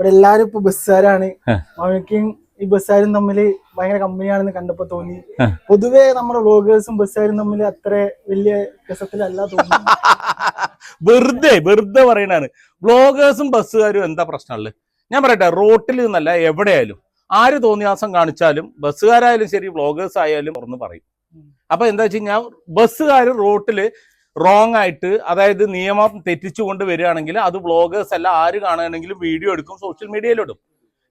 ഇവിടെ എല്ലാരും ഇപ്പൊ ബസ്സുകാരാണ്. മമ്മിക്കും ഈ ബസ്സുകാരും തമ്മിൽ ഭയങ്കര കമ്പനിയാണെന്ന് കണ്ടപ്പോ തോന്നി. പൊതുവേ പൊതുവെ നമ്മുടെ വ്ളോഗേഴ്സും ബസ്സുകാരും തമ്മിൽ അത്ര വലിയ രസത്തിലല്ല തോന്നി വെറുതെ വെറുതെ പറയണാണ് വ്ളോഗേഴ്സും ബസ്സുകാരും എന്താ പ്രശ്നമുള്ളത്? ഞാൻ പറയട്ടെ റോട്ടിൽ നിന്നല്ല എവിടെയായാലും. ആര് തോന്നിയാസം കാണിച്ചാലും ബസ്സുകാരായാലും ശരി വ്ളോഗേഴ്സ് ആയാലും തുറന്ന് പറയും. അപ്പൊ എന്താ വെച്ച് കഴിഞ്ഞാൽ ബസ്സുകാർ റോട്ടിൽ റോങ് ആയിട്ട് അതായത് നിയമം തെറ്റിച്ചുകൊണ്ട് വരികയാണെങ്കിൽ അത് ബ്ലോഗേഴ്സ് അല്ല ആര് കാണുകയാണെങ്കിലും വീഡിയോ എടുക്കും സോഷ്യൽ മീഡിയയിലിടും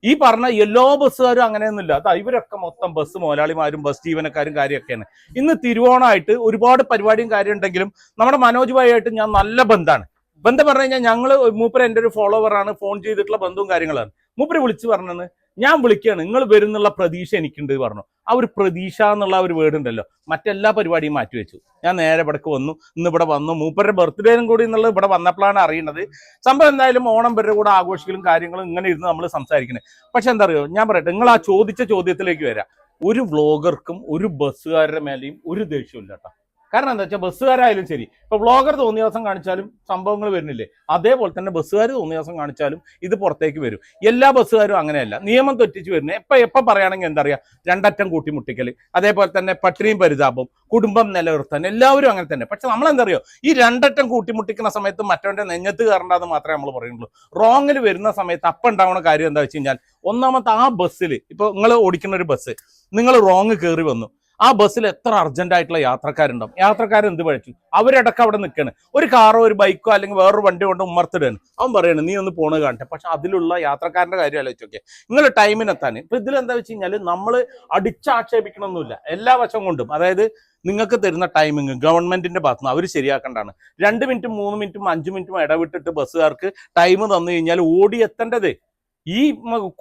ഈ പറഞ്ഞ എല്ലാ ബസ്സുകാരും അങ്ങനെയൊന്നുമില്ല. അത് ഇവരൊക്കെ മൊത്തം ബസ് മുതലാളിമാരും ബസ് ജീവനക്കാരും കാര്യമൊക്കെയാണ്. ഇന്ന് തിരുവോണമായിട്ട് ഒരുപാട് പരിപാടിയും കാര്യം ഉണ്ടെങ്കിലും നമ്മുടെ മനോജ് ഭായിയായിട്ട് ഞാൻ നല്ല ബന്ധമാണ് ബന്ധം പറഞ്ഞു കഴിഞ്ഞാൽ ഞങ്ങൾ മൂപ്പര് എന്റെ ഒരു ഫോളോവറാണ് ഫോൺ ചെയ്തിട്ടുള്ള ബന്ധവും കാര്യങ്ങളാണ്. മൂപ്പര് വിളിച്ചു പറഞ്ഞത് ഞാൻ വിളിക്കുകയാണ്. നിങ്ങൾ വരുന്നുള്ള പ്രതീക്ഷ എനിക്കുണ്ട് പറഞ്ഞു. ആ ഒരു പ്രതീക്ഷ എന്നുള്ള ഒരു വേർഡ് ഉണ്ടല്ലോ. മറ്റെല്ലാ പരിപാടിയും മാറ്റിവെച്ചു ഞാൻ നേരെ ഇവിടേക്ക് വന്നു. ഇന്ന് ഇവിടെ വന്നു. മൂപ്പരുടെ ബർത്ത്ഡേയും കൂടി എന്നുള്ളത് ഇവിടെ വന്നപ്പോഴാണ് അറിയുന്നത്. സംഭവം എന്തായാലും ഓണം വരെ കൂടെ ആഘോഷിക്കലും കാര്യങ്ങളും ഇങ്ങനെ ഇരുന്ന് നമ്മൾ സംസാരിക്കുന്നത് പക്ഷെ എന്താ അറിയോ? ഞാൻ പറയട്ടെ നിങ്ങൾ ആ ചോദിച്ച ചോദ്യത്തിലേക്ക് വരാം. ഒരു വ്ളോഗർക്കും ഒരു ബസ്സുകാരുടെ മേലെയും ഒരു ദേഷ്യവും ഇല്ല കേട്ടോ. കാരണം എന്താ വെച്ചാൽ ബസ്സുകാരായാലും ശരി. ഇപ്പൊ ബ്ലോഗർ തോന്നിയ ദിവസം കാണിച്ചാലും സംഭവങ്ങൾ വരുന്നില്ലേ? അതേപോലെ തന്നെ ബസ്സുകാർ തോന്നിയ ദിവസം കാണിച്ചാലും ഇത് പുറത്തേക്ക് വരും. എല്ലാ ബസ്സുകാരും അങ്ങനെയല്ല. നിയമം തെറ്റിച്ച് വരുന്നത് എപ്പൊ എപ്പോ പറയുകയാണെങ്കിൽ എന്താ പറയാ? രണ്ടറ്റം കൂട്ടിമുട്ടിക്കൽ അതേപോലെ തന്നെ പട്ടിണിയും പരിതാപം കുടുംബം നിലനിർത്താൻ എല്ലാവരും അങ്ങനെ തന്നെ. പക്ഷെ നമ്മൾ എന്താ അറിയോ ഈ രണ്ടറ്റം കൂട്ടിമുട്ടിക്കുന്ന സമയത്ത് മറ്റവന്റെ നെഞ്ഞത്ത് കയറേണ്ടതെന്ന് മാത്രമേ നമ്മൾ പറയുള്ളൂ റോങ്ങിൽ വരുന്ന സമയത്ത് അപ്പം ഉണ്ടാവുന്ന കാര്യം എന്താ വെച്ച് കഴിഞ്ഞാൽ ഒന്നാമത്തെ ആ ബസ്സിൽ ഇപ്പൊ നിങ്ങൾ ഓടിക്കുന്ന ഒരു ബസ് നിങ്ങൾ റോങ് കയറി വന്നു. ആ ബസ്സിൽ എത്ര അർജന്റ് ആയിട്ടുള്ള യാത്രക്കാരുണ്ടാവും? യാത്രക്കാർ എന്ത് പഴിച്ചു? അവരടക്കം അവിടെ നിൽക്കണം ഒരു കാറോ ഒരു ബൈക്കോ അല്ലെങ്കിൽ വേറൊരു വണ്ടി കൊണ്ട് ഉമ്മർത്തിടാണ് അവൻ പറയണം നീ ഒന്ന് പോണ് കാണട്ടെ പക്ഷെ അതിലുള്ള യാത്രക്കാരന്റെ കാര്യം ആലോചിച്ചോക്കെ നിങ്ങൾ ടൈമിനെത്താൻ ഇപ്പൊ ഇതിൽ എന്താ വെച്ച് കഴിഞ്ഞാൽ നമ്മൾ അടിച്ചാക്ഷേപിക്കണമെന്നില്ല എല്ലാ വശം കൊണ്ടും. അതായത് നിങ്ങൾക്ക് തരുന്ന ടൈമിങ് ഗവൺമെന്റിന്റെ ഭാഗത്ത് നിന്ന് അവർ ശരിയാക്കേണ്ടതാണ്. രണ്ട് മിനിറ്റും മൂന്ന് മിനിറ്റും അഞ്ച് മിനിറ്റും ഇടവിട്ടിട്ട് ബസ്സുകാർക്ക് ടൈം തന്നു കഴിഞ്ഞാൽ ഓടി എത്തേണ്ടത് ഈ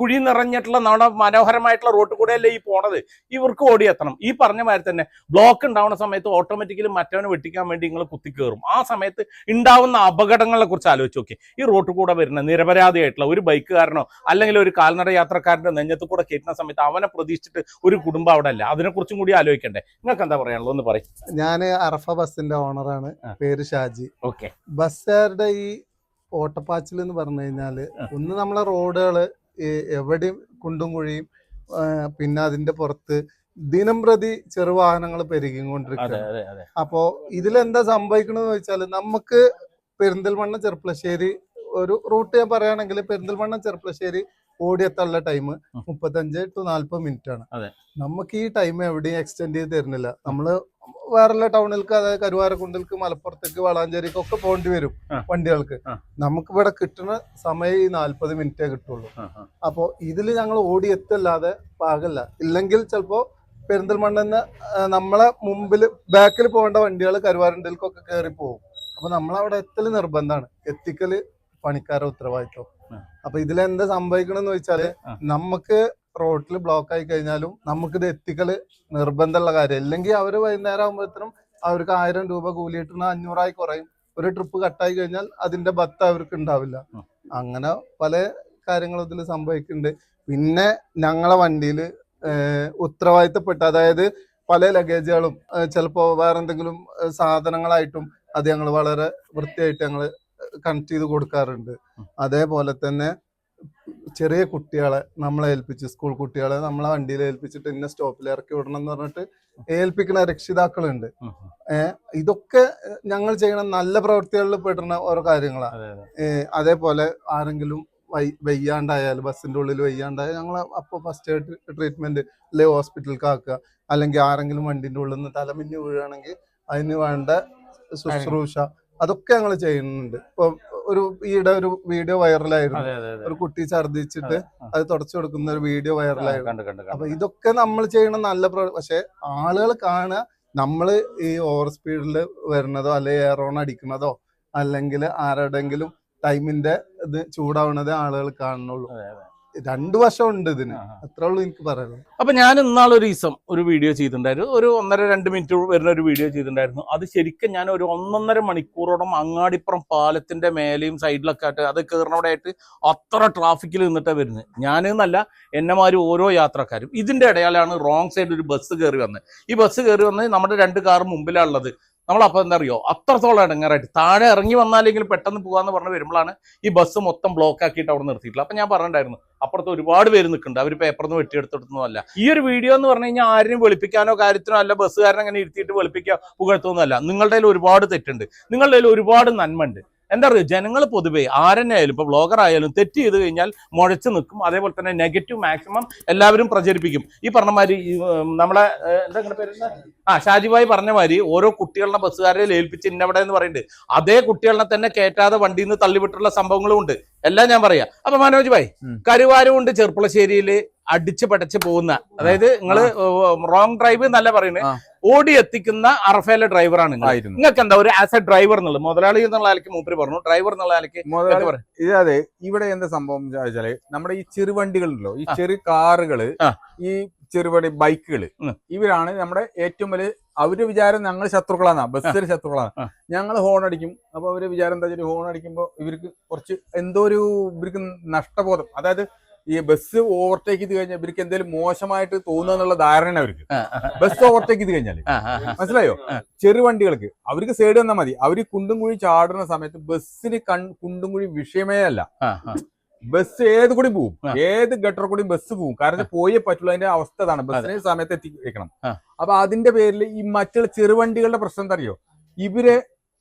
കുഴി നിറഞ്ഞിട്ടുള്ള നമ്മുടെ മനോഹരമായിട്ടുള്ള റോഡ് കൂടെയല്ലേ ഈ പോണത്? ഇവർക്ക് ഓടിയെത്തണം. ഈ പറഞ്ഞ മാതിരി തന്നെ ബ്ലോക്ക് ഉണ്ടാവുന്ന സമയത്ത് ഓട്ടോമാറ്റിക്കലി മറ്റവനെ വെട്ടിക്കാൻ വേണ്ടി നിങ്ങൾ കുത്തിക്കേറും. ആ സമയത്ത് ഉണ്ടാവുന്ന അപകടങ്ങളെ കുറിച്ച് ആലോചിച്ച് നോക്കി ഈ റോഡ് കൂടെ വരുന്ന നിരപരാധിയായിട്ടുള്ള ഒരു ബൈക്കുകാരനോ അല്ലെങ്കിൽ ഒരു കാൽനട യാത്രക്കാരന്റെ നെഞ്ഞത്ത് കൂടെ കയറ്റുന്ന സമയത്ത് അവനെ പ്രതീക്ഷിച്ചിട്ട് ഒരു കുടുംബം അവിടെ അല്ല. അതിനെക്കുറിച്ചും കൂടി ആലോചിക്കണ്ടേ. നിങ്ങൾക്ക് എന്താ പറയാനുള്ളത്? ഒന്ന് പറയും. ഞാൻ അറഫ ബസ്സിന്റെ ഓണറാണ് പേര് ഷാജി. ഓക്കെ. ബസ്സുകാരുടെ ഈ ഓട്ടപ്പാച്ചിൽ എന്ന് പറഞ്ഞു കഴിഞ്ഞാൽ ഒന്ന് നമ്മളെ റോഡുകൾ എവിടെയും കുണ്ടും കുഴിയും പിന്നെ അതിന്റെ പുറത്ത് ദിനം പ്രതി ചെറുവാഹനങ്ങൾ അതെ അതെ അപ്പോ ഇതിലെന്താ സംഭവിക്കണമെന്ന് വെച്ചാൽ നമുക്ക് പെരിന്തൽമണ്ണ ചെർപ്പളശ്ശേരി ഒരു റൂട്ട് ഞാൻ പറയുകയാണെങ്കിൽ പെരിന്തൽമണ്ണ ചെർപ്പളശ്ശേരി ഓടിയെത്താനുള്ള ടൈം മുപ്പത്തഞ്ച് ടു നാല്പത് മിനിറ്റ് ആണ്. നമുക്ക് ഈ ടൈം എവിടെയും എക്സ്റ്റെൻഡ് ചെയ്ത് തരുന്നില്ല. നമ്മൾ വേറെ ടൗണിലേക്ക് അതായത് കരുവാരക്കുണ്ടിലേക്ക് മലപ്പുറത്തേക്ക് വളാഞ്ചേരിക്ക് ഒക്കെ പോകേണ്ടി വരും. വണ്ടികൾക്ക്. നമുക്ക് ഇവിടെ കിട്ടുന്ന സമയം ഈ നാല്പത് മിനിറ്റേ കിട്ടുള്ളൂ. അപ്പോൾ ഇതിൽ ഞങ്ങൾ ഓടി എത്തല്ലാതെ പാകല്ല ഇല്ലെങ്കിൽ ചിലപ്പോൾ പെരിന്തൽമണ്ണെന്ന് നമ്മളെ മുമ്പിൽ ബാക്കിൽ പോകേണ്ട വണ്ടികൾ കരുവാരണ്ടിലേക്കൊക്കെ കയറി പോകും അപ്പൊ നമ്മളവിടെ എത്തൽ നിർബന്ധമാണ് എത്തിക്കൽ പണിക്കാരെ ഉത്തരവാദിത്വം. അപ്പൊ ഇതിലെന്താ സംഭവിക്കണമെന്ന് വെച്ചാൽ നമുക്ക് റോഡിൽ ബ്ലോക്ക് ആയി കഴിഞ്ഞാലും നമുക്കിത് എത്തിക്കൽ നിർബന്ധമുള്ള കാര്യം. അല്ലെങ്കിൽ അവർ വൈകുന്നേരം ആകുമ്പോഴത്തേനും അവർക്ക് ആയിരം രൂപ കൂലി കിട്ടുന്ന അഞ്ഞൂറായി കുറയും. ഒരു ട്രിപ്പ് കട്ടായി കഴിഞ്ഞാൽ അതിന്റെ ബത്ത് അവർക്ക് ഉണ്ടാവില്ല അങ്ങനെ പല കാര്യങ്ങളും ഇതിൽ സംഭവിക്കുന്നുണ്ട് പിന്നെ ഞങ്ങളെ വണ്ടിയിൽ ഉത്തരവാദിത്തപ്പെട്ട അതായത് പല ലഗേജുകളും ചിലപ്പോൾ വേറെ എന്തെങ്കിലും സാധനങ്ങളായിട്ടും അത് ഞങ്ങൾ വളരെ വൃത്തിയായിട്ട് ഞങ്ങൾ കണക്ട് ചെയ്ത് കൊടുക്കാറുണ്ട്. അതേപോലെ തന്നെ ചെറിയ കുട്ടികളെ നമ്മളെ ഏൽപ്പിച്ച് സ്കൂൾ കുട്ടികളെ നമ്മളെ വണ്ടിയിൽ ഏൽപ്പിച്ചിട്ട് ഇന്ന സ്റ്റോപ്പിൽ ഇറക്കി വിടണം എന്ന് പറഞ്ഞിട്ട് ഏൽപ്പിക്കുന്ന രക്ഷിതാക്കളുണ്ട്. ഉം. ഇതൊക്കെ ഞങ്ങൾ ചെയ്യണ നല്ല പ്രവൃത്തികളിൽ പെടുന്ന ഓരോ കാര്യങ്ങളാണ് അതെ അതെ. ഏഹ് അതേപോലെ ആരെങ്കിലും വയ്യാണ്ടായാൽ ബസ്സിന്റെ ഉള്ളിൽ വയ്യാണ്ടായാൽ ഞങ്ങൾ അപ്പോൾ ഫസ്റ്റ് എയ്ഡ് ട്രീറ്റ്മെന്റ് അല്ലെങ്കിൽ ഹോസ്പിറ്റലിൽ ആക്കുക. അല്ലെങ്കിൽ ആരെങ്കിലും വണ്ടിന്റെ ഉള്ളിൽ നിന്ന് തലമിഞ്ഞ് വീഴുകയാണെങ്കിൽ അതിന് വേണ്ട ശുശ്രൂഷ അതൊക്കെ ഞങ്ങൾ ചെയ്യുന്നുണ്ട്. ഇപ്പൊ ഒരു ഈയിടെ ഒരു വീഡിയോ വൈറലായിരുന്നു. ഒരു കുട്ടി ഛർദ്ദിച്ചിട്ട് അത് തുടച്ചു കൊടുക്കുന്ന ഒരു വീഡിയോ വൈറലായിരുന്നു. അപ്പൊ ഇതൊക്കെ നമ്മൾ ചെയ്യണ നല്ല പക്ഷെ ആളുകൾ കാണുക നമ്മൾ ഈ ഓവർ സ്പീഡിൽ വരുന്നതോ അല്ലെങ്കിൽ എയറോൺ അടിക്കുന്നതോ അല്ലെങ്കിൽ ആരുടെങ്കിലും ടൈമിന്റെ ഇത് ചൂടാവുന്നതേ ആളുകൾ കാണുന്നുള്ളൂ. രണ്ടു വശം ഉണ്ട് ഇതിന്. അത്രേ ഉള്ളൂ എനിക്ക് പറയാനുള്ളത്. അപ്പൊ ഞാൻ ഇന്നാളൊരു ദിവസം ഒരു വീഡിയോ ചെയ്തിട്ടുണ്ടായിരുന്നു. ഒരു ഒന്നര രണ്ട് മിനിറ്റ് വരുന്ന ഒരു വീഡിയോ ചെയ്തിട്ടുണ്ടായിരുന്നു. അത് ശരിക്കും ഞാൻ ഒരു ഒന്നൊന്നര മണിക്കൂറോളം അങ്ങാടിപ്പുറം പാലത്തിന്റെ മേലെയും സൈഡിലൊക്കെ ആയിട്ട് അത് കയറണവിടെ ആയിട്ട് അത്ര ട്രാഫിക്കിൽ നിന്നിട്ടാ വരുന്നത്. ഞാനെന്നല്ല എന്നെമാരും ഓരോ യാത്രക്കാരും. ഇതിന്റെ ഇടയാലാണ് റോങ് സൈഡിൽ ഒരു ബസ് കയറി വന്നത്. ഈ ബസ് കയറി വന്നത് നമ്മുടെ രണ്ട് കാർ മുമ്പിലാണുള്ളത് നമ്മളപ്പോൾ എന്താ അറിയോ അത്രത്തോളം ഇടങ്ങാറായിട്ട്. താഴെ ഇറങ്ങി വന്നാലെങ്കിലും പെട്ടെന്ന് പോകാന്ന് പറഞ്ഞ് വരുമ്പോഴാണ് ഈ ബസ് മൊത്തം ബ്ലോക്ക് ആക്കിയിട്ട് അവിടെ നിർത്തിയിട്ടുള്ളത്. അപ്പൊ ഞാൻ പറഞ്ഞിട്ടുണ്ടായിരുന്നു അപ്പുറത്ത് ഒരുപാട് പേര് നിൽക്കുന്നുണ്ട്. അവർ പേപ്പറിൽ നിന്ന് വെട്ടിയെടുത്തിട്ടൊന്നുമല്ല ഈ ഒരു വീഡിയോ എന്ന് പറഞ്ഞു കഴിഞ്ഞാൽ ആരും വെളുപ്പിക്കാനോ കാര്യത്തിനോ അല്ല ബസ്സുകാരനെ അങ്ങനെ ഇരുത്തിയിട്ട് വെളുപ്പിക്കുക പുകഴ്ത്തൊന്നുമല്ല നിങ്ങളുടെ ഒരുപാട് തെറ്റുണ്ട്. നിങ്ങളുടെ ഒരുപാട് നന്മ ഉണ്ട് എന്താ പറയുക ജനങ്ങൾ പൊതുവേ ആരെന്നെ ആയാലും ഇപ്പൊ ബ്ലോഗർ ആയാലും തെറ്റ് ചെയ്ത് കഴിഞ്ഞാൽ മുഴച്ച് നിൽക്കും. അതേപോലെ തന്നെ നെഗറ്റീവ് മാക്സിമം എല്ലാവരും പ്രചരിപ്പിക്കും. ഈ പറഞ്ഞ മാതിരി നമ്മളെ എന്താ പേര്? ആ ഷാജിബായി പറഞ്ഞ മാതിരി ഓരോ കുട്ടികളുടെ ബസ്സുകാരെ ഏൽപ്പിച്ച് ഇന്നവിടെ എന്ന് പറയുന്നുണ്ട്. അതേ കുട്ടികളെ തന്നെ കയറ്റാതെ വണ്ടിയിൽ നിന്ന് തള്ളിവിട്ടുള്ള സംഭവങ്ങളും ഉണ്ട്. എല്ലാം ഞാൻ പറയാം. അപ്പൊ മനോജ് ഭായ് കരുവാരമുണ്ട് കരുവാരം ചെർപ്പുളശ്ശേരിയിൽ അടിച്ച് പടച്ച് പോകുന്ന അതായത് നിങ്ങൾ റോങ് ഡ്രൈവ് എന്നല്ല പറയുന്നത് ഓടി എത്തിക്കുന്ന അറഫേലെ ഡ്രൈവറാണ് നിങ്ങൾ. നിങ്ങൾക്ക് എന്താ ഒരു ആസ് എ ഡ്രൈവർ എന്നുള്ളത്? മുതലാളി എന്നുള്ള ആൾക്ക് മൂപ്പര് പറഞ്ഞു. ഡ്രൈവർ എന്നുള്ള ആൾക്ക് ഇത് അതെ ഇവിടെ എന്താ സംഭവം വെച്ചാൽ നമ്മുടെ ഈ ചെറുവണ്ടികളുണ്ടല്ലോ ഈ. ചെറു കാറുകൾ ഈ ചെറുവണ്ടി ബൈക്കുകൾ. ഇവരാണ് നമ്മുടെ ഏറ്റവും വലിയ അവർ വിചാരം ഞങ്ങൾ ശത്രുക്കളാണ് ബസ്സിൽ ശത്രുക്കളാണ്. ഞങ്ങൾ ഹോൺ അടിക്കും. അപ്പൊ അവർ വിചാരം എന്താ വെച്ചാൽ ഹോൺ അടിക്കുമ്പോ ഇവർക്ക് കുറച്ച് എന്തോ ഒരു ഇവർക്ക് നഷ്ടബോധം. അതായത് ഈ ബസ് ഓവർടേക്ക് ചെയ്ത് കഴിഞ്ഞാൽ ഇവർക്ക് എന്തെങ്കിലും മോശമായിട്ട് തോന്നുക എന്നുള്ള ധാരണ അവർക്ക്. ബസ് ഓവർടേക്ക് ചെയ്ത് ആ. മനസ്സിലായോ? ചെറു വണ്ടികൾക്ക്. അവർക്ക് സൈഡ് വന്നാൽ മതി. അവർ കുണ്ടും കുഴി ചാടുന്ന സമയത്ത് ബസ്സിന് കൺ കുണ്ടും കുഴി വിഷയമേ അല്ല. ബസ് ഏത് കൂടി പോവും. ഏത് ഗട്ടർ കൂടി ബസ് പോവും. കാരണം പോയേ പറ്റുള്ളൂ. അതിന്റെ അവസ്ഥ അതാണ്. ബസ്സിന് സമയത്ത് എത്തിക്കണം. അപ്പൊ അതിന്റെ പേരിൽ ഈ മറ്റുള്ള ചെറുവണ്ടികളുടെ പ്രശ്നം എന്താ അറിയോ? ഇവരെ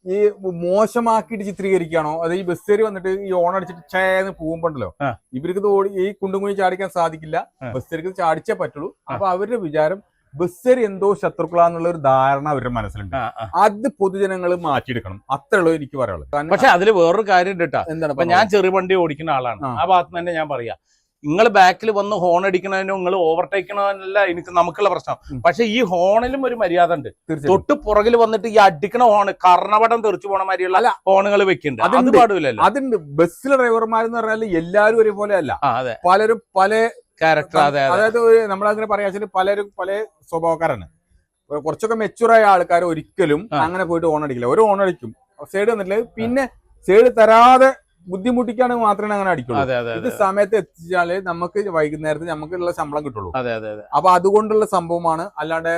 ഈ മോശമാക്കിയിട്ട് ചിത്രീകരിക്കുകയാണോ? അത് ഈ ബസ്സേരി വന്നിട്ട് ഈ ഓൺ അടിച്ചിട്ട് ചേന്ന് പോകുമ്പോണ്ടല്ലോ. ഇവർക്ക് ഓടി ഈ കുണ്ടും കുഴി ചാടിക്കാൻ സാധിക്കില്ല. ബസ്സേരിക്ക് ചാടിച്ചേ പറ്റുള്ളൂ. അപ്പൊ അവരുടെ വിചാരം ബസ്സേരി എന്തോ ശത്രുക്കളാന്നുള്ള ഒരു ധാരണ അവരുടെ മനസ്സിലുണ്ട്. അത് പൊതുജനങ്ങൾ മാറ്റിയെടുക്കണം. അത്രേ ഉള്ളൂ എനിക്ക് പറയാനുള്ളത്. പക്ഷെ അതിൽ വേറൊരു കാര്യം ഉണ്ട് കേട്ടാ. എന്താണ് ഞാൻ ചെറു വണ്ടി ഓടിക്കുന്ന ആളാണ്. ആ. ഭാഗത്ത് തന്നെ ഞാൻ പറയാ. നിങ്ങൾ ബാക്കിൽ വന്ന് ഹോൺ അടിക്കണതിനോ നിങ്ങൾ ഓവർടേക്ക് എനിക്ക് നമുക്കുള്ള പ്രശ്നം. പക്ഷെ ഈ ഹോണിലും ഒരു മര്യാദ ഉണ്ട്. തൊട്ട് പുറകിൽ വന്നിട്ട് ഈ അടിക്കണ ഹോണ് കർണവടം തെറിച്ചു പോണ മാതിരിയുള്ള. ഹോണുകൾ വെക്കുന്നുണ്ട് അത് അതുണ്ട്. പാടില്ലല്ലോ അതുണ്ട്. ബസ്സിലെ ഡ്രൈവർമാരെന്ന് പറഞ്ഞാൽ എല്ലാവരും ഒരേപോലെ അല്ല. അതെ. പലരും പല ക്യാരക്ടർ അതെ അതെ. അതായത് നമ്മളങ്ങനെ പറയാ പലരും പല സ്വഭാവക്കാരാണ്. കുറച്ചൊക്കെ മെച്ചുറായ ആൾക്കാർ ഒരിക്കലും അങ്ങനെ പോയിട്ട് ഓൺ അടിക്കില്ല. ഒരു ഓൺ അടിക്കും. സൈഡ് വന്നിട്ടില്ല? പിന്നെ സൈഡ് തരാതെ ബുദ്ധിമുട്ടിക്കാണെങ്കിൽ മാത്രമേ അങ്ങനെ അടിക്കുള്ളൂ. ഇത് സമയത്ത് എത്തിച്ചാലേ നമുക്ക് വൈകുന്നേരത്ത് നമുക്കുള്ള ശമ്പളം കിട്ടുള്ളൂ. അപ്പൊ അതുകൊണ്ടുള്ള സംഭവമാണ്. അല്ലാണ്ട്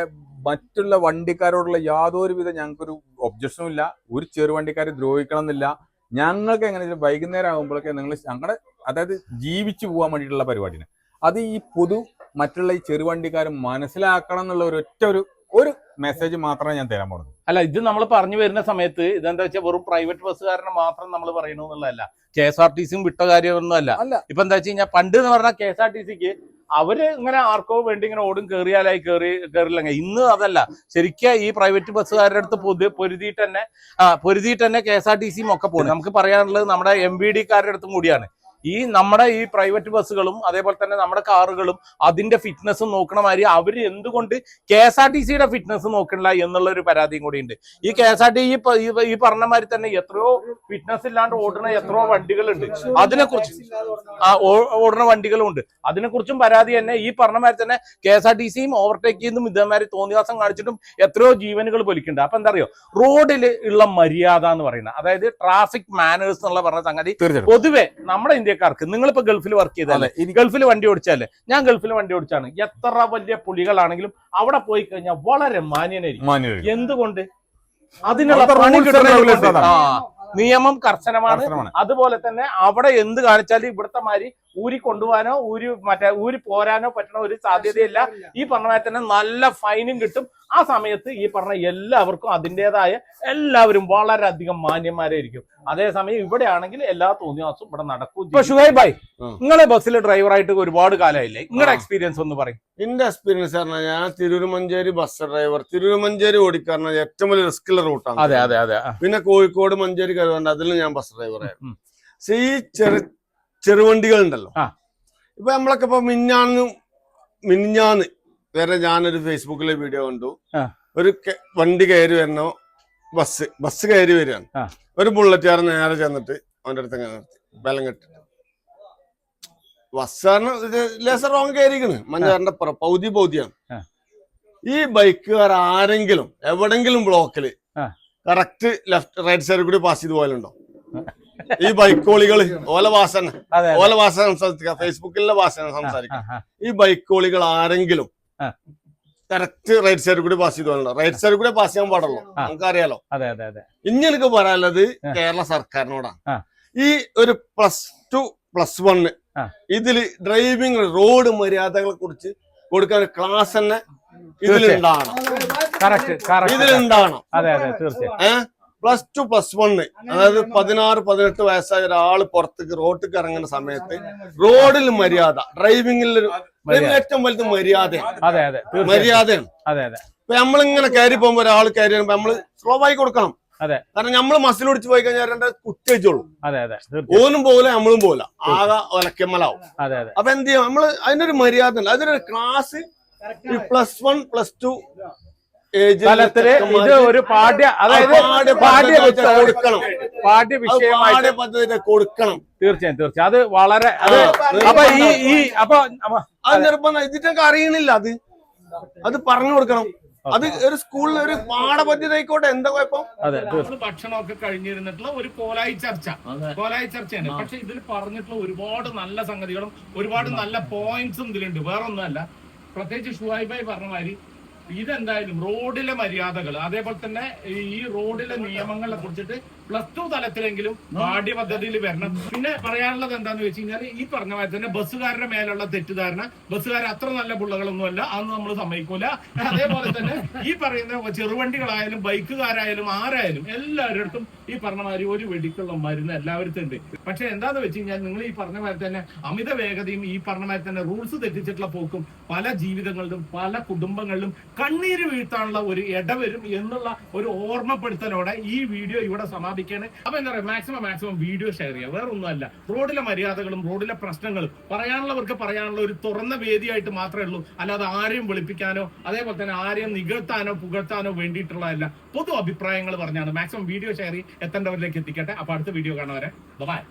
മറ്റുള്ള വണ്ടിക്കാരോടുള്ള യാതൊരു യാതൊരുവിധ ഞങ്ങൾക്കൊരു ഒബ്ജക്ഷനും ഇല്ല. ഒരു ചെറു വണ്ടിക്കാരെ ദ്രോഹിക്കണം എന്നില്ല. ഞങ്ങൾക്ക് എങ്ങനെ വൈകുന്നേരം ആകുമ്പോഴൊക്കെ നിങ്ങൾ ഞങ്ങളുടെ അതായത് ജീവിച്ചു പോകാൻ വേണ്ടിയിട്ടുള്ള പരിപാടിയാണ്. അത് ഈ പൊതു മറ്റുള്ള ഈ ചെറുവണ്ടിക്കാർ മനസ്സിലാക്കണം എന്നുള്ള ഒരു ഒറ്റ ഒരു ഒരു മെസ്സേജ് മാത്രമേ ഞാൻ തരാൻ പോകുന്നത് അല്ല ഇത് നമ്മൾ പറഞ്ഞു വരുന്ന സമയത്ത് ഇതെന്താ വെച്ചാൽ വെറും പ്രൈവറ്റ് ബസ്സുകാരനെ മാത്രം നമ്മൾ പറയണു എന്നുള്ളതല്ല. കെ എസ് ആർ ടി സിയും വിട്ട കാര്യമൊന്നും അല്ല. അല്ല. ഇപ്പൊ എന്താ വെച്ച് കഴിഞ്ഞാൽ പണ്ട് എന്ന് പറഞ്ഞാൽ കെ എസ് ആർ ടി സിക്ക് അവർ ഇങ്ങനെ ആർക്കോ വേണ്ടി ഇങ്ങനെ ഓടും കയറിയാലായി കയറി കയറില്ലെങ്കിൽ ഇന്ന് അതല്ല. ശരിക്കും ഈ പ്രൈവറ്റ് ബസ്സുകാരുടെ അടുത്ത് പൊതു പൊരുതിയിട്ട് തന്നെ ആ പൊരുതിയിട്ട് തന്നെ കെ എസ് ആർ ടി സിയും ഒക്കെ പോകും നമുക്ക് പറയാനുള്ളത് നമ്മുടെ എം ബി ഡിക്കാരുടെ അടുത്തും കൂടിയാണ് ഈ നമ്മുടെ ഈ പ്രൈവറ്റ് ബസ്സുകളും അതേപോലെ തന്നെ നമ്മുടെ കാറുകളും അതിന്റെ ഫിറ്റ്നസ് നോക്കണ മാതിരി അവർ എന്തുകൊണ്ട് കെ എസ് ആർ ടി സിയുടെ ഫിറ്റ്നസ് നോക്കണില്ല എന്നുള്ള ഒരു പരാതിയും കൂടി ഉണ്ട്. ഈ കെ എസ് ആർ ടി ഈ പറഞ്ഞ മാതിരി തന്നെ എത്രയോ ഫിറ്റ്നസ് ഇല്ലാണ്ട് ഓടുന്ന എത്രയോ വണ്ടികളുണ്ട്. അതിനെ കുറിച്ച് ആ ഓ- ഓടുന്ന വണ്ടികളും ഉണ്ട്. അതിനെക്കുറിച്ചും പരാതി തന്നെ ഈ പറഞ്ഞ മാതിരി തന്നെ കെ എസ് ആർ ടി സിയും ഓവർടേക്ക് ചെയ്യുന്നതും ഇതേമാതിരി തോന്നിയാസം കാണിച്ചിട്ടും എത്രയോ ജീവനുകൾ പൊലിക്കുന്നുണ്ട്. അപ്പൊ എന്താ അറിയോ? റോഡിൽ ഉള്ള മര്യാദ എന്ന് പറയുന്നത് അതായത് ട്രാഫിക് മാനേഴ്സ് എന്നുള്ള പറഞ്ഞ സംഗതി പൊതുവെ നമ്മുടെ ഇന്ത്യക്കാർക്ക്. നിങ്ങളിപ്പോ ഗൾഫിൽ വർക്ക് ചെയ്താലേ ഇനി ഗൾഫിൽ വണ്ടി ഓടിച്ചാലേ ഞാൻ ഗൾഫിൽ വണ്ടി ഓടിച്ചാണ് എത്ര വലിയ പുലികളാണെങ്കിലും അവിടെ പോയി കഴിഞ്ഞാൽ വളരെ മാന്യനായിരിക്കും. എന്തുകൊണ്ട്? അതിനുള്ള പണി. നിയമം കർശനമാണ്. അതുപോലെ തന്നെ അവിടെ എന്ത് കാണിച്ചാലും ഇവിടുത്തെ മാതിരി ഊരി കൊണ്ടുപോകാനോ ഊരി മറ്റേ ഊരി പോരാനോ പറ്റണ ഒരു സാധ്യതയില്ല. ഈ പറഞ്ഞ തന്നെ നല്ല ഫൈനും കിട്ടും. ആ സമയത്ത് ഈ പറഞ്ഞ എല്ലാവർക്കും അതിന്റെതായ എല്ലാവരും വളരെയധികം മാന്യന്മാരായിരിക്കും. അതേസമയം ഇവിടെ ആണെങ്കിൽ എല്ലാ തോന്നിയാസും ഇവിടെ നടക്കും ഇപ്പൊ ഷുഹൈബ് ഭായ്. നിങ്ങളെ ബസ്സിൽ ഡ്രൈവറായിട്ട് ഒരുപാട് കാലമായില്ലേ? നിങ്ങളുടെ എക്സ്പീരിയൻസ് ഒന്ന് പറയും. എന്റെ എക്സ്പീരിയൻസ് പറഞ്ഞാൽ ഞാൻ തിരുവരുമഞ്ചേരി ബസ് ഡ്രൈവർ തിരുവരുമഞ്ചേരി ഓടിക്കാരന ഏറ്റവും വലിയ റിസ്ക് ഉള്ള റൂട്ടാണ് അതെ അതെ അതെ പിന്നെ കോഴിക്കോട് മഞ്ചേരി കരുവാണ്ട് അതിൽ ഞാൻ ബസ് ഡ്രൈവറായിരുന്നു ഈ ചെറു ചെറുവണ്ടികൾ ഉണ്ടല്ലോ. ഇപ്പൊ നമ്മളൊക്കെ ഇപ്പൊ മിഞ്ഞാന്ന് മിന്നാന്ന് വരെ ഞാനൊരു ഫേസ്ബുക്കിലെ വീഡിയോ കണ്ടു. ഒരു വണ്ടി കയറി വരണോ ബസ് ബസ് കയറി വരികയാണ്. ഒരു ബുള്ളറ്റുകാരൻ നേരെ ചെന്നിട്ട് അവന്റെ അടുത്ത് നിർത്തി ബലം കെട്ടി ബസ്സാറിന് ലേസർ റോങ് കയറിയിരിക്കണ്. മഞ്ഞാറിന്റെ പുറം പൗതി പൗതിയാണ്. ഈ ബൈക്കുകാർ ആരെങ്കിലും എവിടെങ്കിലും ബ്ലോക്കിൽ. കറക്റ്റ് ലെഫ്റ്റ് റൈറ്റ് സൈഡിൽ കൂടി പാസ് ചെയ്ത് പോയാലുണ്ടോ? ഈ ബൈക്കോളികൾ ഓല വാസന. ഓല വാസന സംസാരിക്കുക ഫേസ്ബുക്കിലെ വാസന സംസാരിക്കുക. ഈ ബൈക്കോളികൾ ആരെങ്കിലും. കറക്റ്റ് റൈറ്റ് സൈഡിൽ കൂടി പാസ് ചെയ്തു പോകണല്ലോ റൈറ്റ് സൈഡിൽ കൂടി പാസ് ചെയ്യാൻ പാടുള്ളൂ. നമുക്കറിയാലോ. ഇനി എനിക്ക് പറയാനുള്ളത് കേരള സർക്കാരിനോടാണ്. ഈ ഒരു പ്ലസ് ടു പ്ലസ് വണ്. ഇതിൽ ഡ്രൈവിംഗ് റോഡ് മര്യാദകളെ കുറിച്ച് കൊടുക്കാൻ ക്ലാസ് തന്നെ ഇതിലുണ്ടാണ് ഇതിലുണ്ടാണ് അതെ അതെ തീർച്ചയായും. ഏഹ് പ്ലസ് ടു പ്ലസ് വണ് അതായത് പതിനാറ് പതിനെട്ട് വയസ്സായ ഒരാൾ പുറത്തേക്ക് റോട്ടിക്ക് ഇറങ്ങുന്ന സമയത്ത് റോഡിൽ മര്യാദ ഡ്രൈവിംഗിൽ. ഏറ്റവും വലുത് മര്യാദ. അതെ അതെ തീർച്ചയായും. മര്യാദയാണ്. അതെ അതെ. ഇപ്പൊ നമ്മളിങ്ങനെ കയറി പോകുമ്പോ ഒരാൾ കയറി വരുമ്പോ നമ്മൾ സ്ലോ ആയി കൊടുക്കണം. അതെ. കാരണം നമ്മൾ മസിൽ ഒടിച്ച് പോയി കഴിഞ്ഞാൽ രണ്ട് കുത്തിവെച്ചോളൂ. അതെ അതെ ഓനും പോല നമ്മളും പോലെ ആകെ ഒലക്കമ്മലാവും. അതെ അതെ. അപ്പൊ എന്ത് ചെയ്യും? നമ്മൾ അതിനൊരു മര്യാദ ഉണ്ട് അതിനൊരു class plus one plus two തലത്തിൽ ഇത് ഒരു പാഠ്യ അതായത് പാഠ്യ കൊടുക്കണം. പാഠ്യ വിഷയമായിട്ട് കൊടുക്കണം. തീർച്ചയായും തീർച്ചയായും. അത് വളരെ അപ്പൊ ഈ ഈ അപ്പൊ അത് നിർബന്ധം. ഇതിട്ടൊക്കെ അറിയണില്ല അത്. അത് പറഞ്ഞു കൊടുക്കണം. അത് ഒരു സ്കൂളിലെ ഒരു പാഠപദ്ധതി ആയിക്കോട്ടെ. എന്താ കുഴപ്പം? അതെ ഭക്ഷണമൊക്കെ കഴിഞ്ഞിരുന്നിട്ടുള്ള ഒരു കോലായി ചർച്ച. കോലായി ചർച്ചയാണ്. പക്ഷെ ഇതിൽ പറഞ്ഞിട്ടുള്ള ഒരുപാട് നല്ല സംഗതികളും ഒരുപാട് നല്ല പോയിന്റ്സും ഇതിലുണ്ട്. വേറൊന്നുമല്ല. പ്രത്യേകിച്ച് ഷുഹൈബായി പറഞ്ഞ മാതിരി ഇതെന്തായാലും റോഡിലെ മര്യാദകൾ അതേപോലെ തന്നെ ഈ റോഡിലെ നിയമങ്ങളെ കുറിച്ചിട്ട് പ്ലസ് ടു തലത്തിലെങ്കിലും പാഠ്യപദ്ധതിയിൽ വരണം. പിന്നെ പറയാനുള്ളത് എന്താന്ന് വെച്ച് കഴിഞ്ഞാൽ ഈ പറഞ്ഞ മാതിരി തന്നെ ബസ്സുകാരുടെ മേലുള്ള തെറ്റിദ്ധാരണ ബസ്സുകാർ അത്ര നല്ല പിള്ളകളൊന്നുമല്ല അന്ന് നമ്മൾ സമ്മതിക്കൂല. അതേപോലെ തന്നെ ഈ പറയുന്ന ചെറുവണ്ടികളായാലും ബൈക്കുകാരായാലും ആരായാലും എല്ലാവരുടെ അടുത്തും ഈ പറഞ്ഞ മാതിരി ഒരു വെടിക്കുള്ള മരുന്ന് എല്ലാവരും ഉണ്ട്. പക്ഷെ എന്താന്ന് വെച്ച് കഴിഞ്ഞാൽ നിങ്ങൾ ഈ പറഞ്ഞ മാതിരി തന്നെ അമിത വേഗതയും ഈ പറഞ്ഞ മാതിരി തന്നെ റൂൾസ് തെറ്റിച്ചിട്ടുള്ള പോക്കും പല ജീവിതങ്ങളിലും പല കുടുംബങ്ങളിലും കണ്ണീര് വീഴ്ത്താനുള്ള ഒരു ഇടവരും എന്നുള്ള ഒരു ഓർമ്മപ്പെടുത്തലോടെ ഈ വീഡിയോ ഇവിടെ സമാപിക്കുകയാണ് അപ്പൊ എന്താ പറയുക മാക്സിമം മാക്സിമം വീഡിയോ ഷെയർ ചെയ്യുക വേറെ ഒന്നുമല്ല റോഡിലെ മര്യാദകളും റോഡിലെ പ്രശ്നങ്ങളും പറയാനുള്ളവർക്ക് പറയാനുള്ള ഒരു തുറന്ന വേദിയായിട്ട് മാത്രമേ ഉള്ളൂ. അല്ലാതെ ആരെയും വിളിപ്പിക്കാനോ അതേപോലെ തന്നെ ആരെയും നികഴ്ത്താനോ പുകഴ്ത്താനോ വേണ്ടിയിട്ടുള്ളതല്ല. പൊതു അഭിപ്രായങ്ങൾ പറഞ്ഞാണ്. മാക്സിമം വീഡിയോ ഷെയർ ചെയ്ത് എത്തേണ്ടവരിലേക്ക് എത്തിക്കട്ടെ. അപ്പൊ അടുത്ത വീഡിയോ കാണാൻ വരെ ബൈ